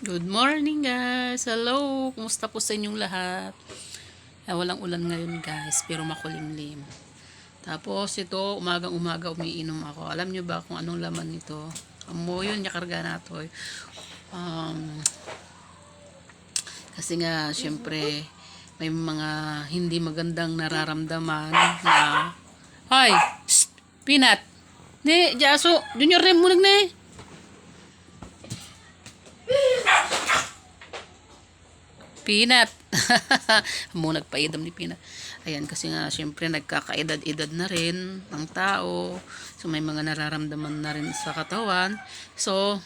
Good morning guys! Hello! Kumusta po sa inyong lahat? Eh, walang ulan ngayon guys, pero makulimlim. Tapos ito, umagang umaga umiinom ako. Alam nyo ba kung anong laman nito? Amo yun, yakarga na to. Um, kasi nga, syempre, may mga hindi magandang nararamdaman na Hoy! Shh! Peanut! Ni, Jaso! Junior Rem mo na eh! Peanut. Mo nagpaidam ni Peanut. Ayan, kasi nga, syempre, nagkakaedad-edad na rin ang tao. So, may mga nararamdaman na rin sa katawan. So,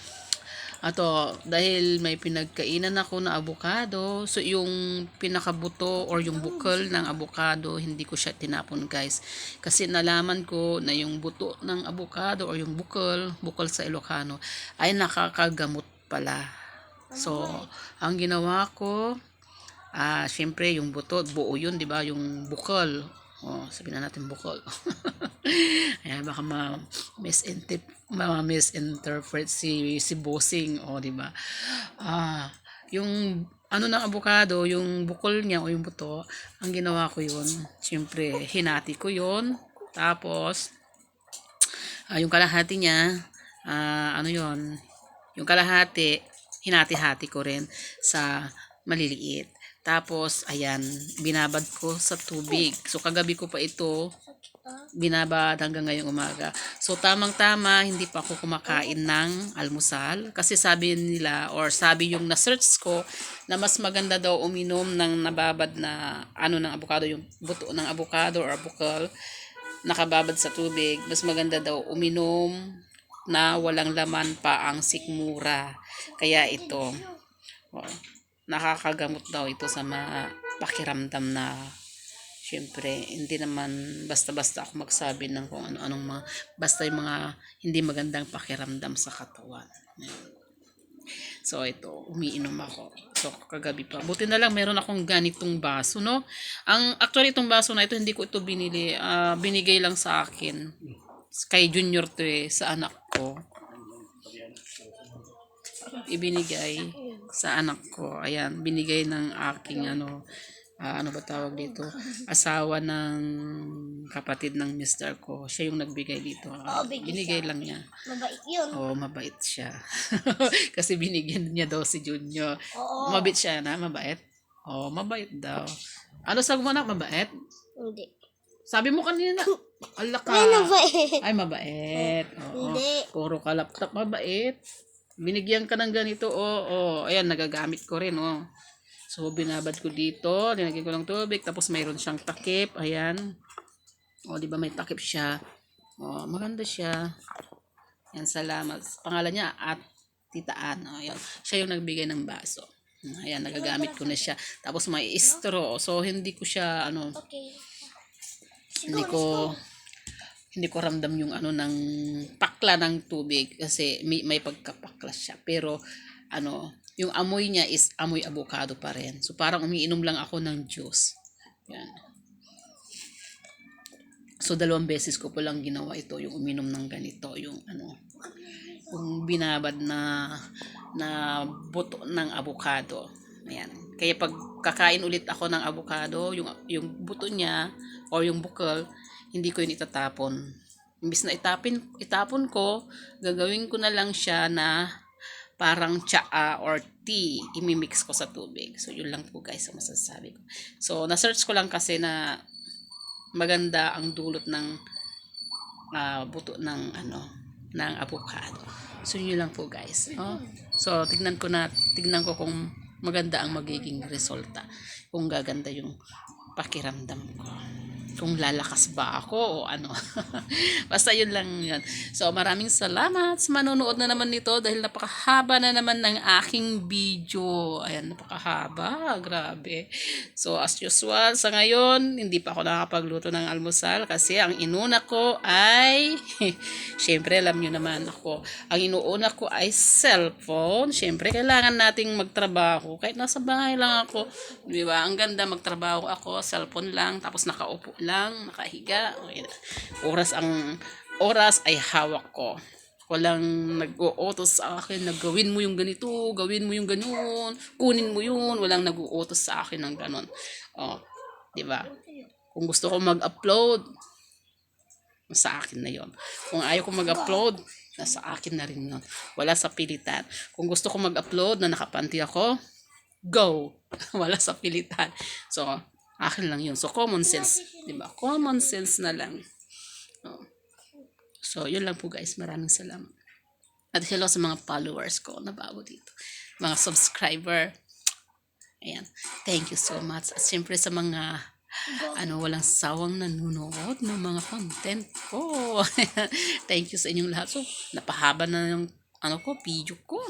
ato, dahil may pinagkainan ako na avocado, so yung pinakabuto or yung bukal ng avocado, hindi ko siya tinapon guys. Kasi nalaman ko na yung buto ng avocado or yung bukal, bukal sa Ilocano, ay nakakagamot pala. So, ang ginawa ko, ah, syempre yung buto, buo yun, di ba? Yung bukol. Oh, sabihin na natin bukol. Ayan, baka ma misinterpret, ma misinterpret si si bossing, oh, di ba? Ah, yung ano ng avocado, yung bukol niya o yung buto, ang ginawa ko yun, syempre, hinati ko yun. Tapos, ah, yung kalahati niya, ah, ano yon yung kalahati, hinati-hati ko rin sa maliliit. Tapos, ayan, binabad ko sa tubig. So, kagabi ko pa ito, binabad hanggang ngayong umaga. So, tamang-tama, hindi pa ako kumakain ng almusal. Kasi sabi nila, or sabi yung na-search ko, na mas maganda daw uminom ng nababad na, ano ng avocado, yung buto ng avocado or bukal, nakababad sa tubig. Mas maganda daw uminom na walang laman pa ang sikmura. Kaya ito, oh, nakakagamot daw ito sa mga pakiramdam na syempre hindi naman basta-basta ako magsabi ng kung ano-anong mga basta yung mga hindi magandang pakiramdam sa katawan. So ito, umiinom ako. So kagabi pa. Buti na lang meron akong ganitong baso, no? Ang actually itong baso na ito hindi ko ito binili, ah, binigay lang sa akin. Kay Junior to eh, sa anak ko ibinigay sa anak ko. Ayan, binigay ng aking ano, ah, ano ba tawag dito? Asawa ng kapatid ng mister ko. Siya yung nagbigay dito. Bigay binigay lang niya. Mabait yun. Oo, mabait siya. Kasi binigyan niya daw si Junior. Oo. Mabait siya na, mabait. Oo, mabait daw. Ano sabi mo na, mabait? Hindi. Sabi mo kanina, ala ka. Ay, mabait. Ay, mabait. Oo. Hindi. Puro ka laptop, mabait. Binigyan ka ng ganito, oo. Oh, Ayan, nagagamit ko rin, oh. So, binabad ko dito, linagyan ko ng tubig, tapos mayroon siyang takip, ayan. O, di ba may takip siya? O, maganda siya. Yan, salamat. Pangalan niya, at Titaan. O, ayan. Siya yung nagbigay ng baso. Ayan, nagagamit ko na siya. Tapos may straw. So, hindi ko siya, ano, Okay. hindi ko hindi ko ramdam yung ano ng pakla ng tubig kasi may, may pagkapakla siya. Pero ano yung amoy niya is amoy avocado pa rin. So parang umiinom lang ako ng juice. Yan. So dalawang beses ko po lang ginawa ito yung uminom ng ganito yung ano yung binabad na na buto ng avocado. Ayan. Kaya pag kakain ulit ako ng avocado yung yung buto niya or yung bukal hindi ko yun itatapon imbis na itapin itapon ko gagawin ko na lang siya na parang tsaa or tea imimix ko sa tubig so yun lang po guys ang masasabi ko so na-search ko lang kasi na maganda ang dulot ng ah, buto ng ano ng avocado. So yun lang po guys. Oh. So tignan ko na tignan ko kung maganda ang magiging resulta. Kung gaganda yung pakiramdam ko. Kung lalakas ba ako o ano. Basta yun lang yun. So maraming salamat sa manonood na naman nito dahil napakahaba na naman ng aking video. Ayan, napakahaba. Grabe. So as usual, sa ngayon, hindi pa ako nakapagluto ng almusal kasi ang inuna ko ay, syempre alam nyo naman ako, ang inuuna ko ay cellphone. Syempre, kailangan nating magtrabaho. Kahit nasa bahay lang ako, di ba? Ang ganda magtrabaho ako, cellphone lang, tapos nakaupo lang, nakahiga. Oras ang, oras ay hawak ko. Walang nag-uutos sa akin na gawin mo yung ganito, gawin mo yung ganun, kunin mo yun. Walang nag-uutos sa akin ng ganun. Oh, di ba? Kung gusto ko mag-upload, sa akin na yon. Kung ayaw ko mag-upload, nasa akin na rin yon. Wala sa pilitan. Kung gusto ko mag-upload na nakapanti ako, go! Wala sa pilitan. So, akin lang yun. So, common sense. Ba? Common sense na lang. Oh. So, yun lang po guys. Maraming salamat. At hello sa mga followers ko na bago dito. Mga subscriber. Ayan. Thank you so much. At siyempre sa mga ano, walang sawang nanonood ng mga content ko. Thank you sa inyong lahat. So, napahaba na yung ano ko, video ko.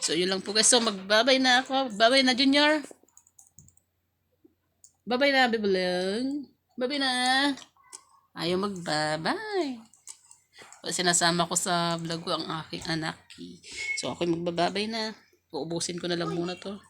So, yun lang po guys. So, magbabay na ako. Babay na, Junior. Babay na, Bibeleng. Babay na. Ayaw magbabay. Sinasama ko sa vlog ko ang aking anak. So, ako'y magbababay na. Uubusin ko na lang muna to.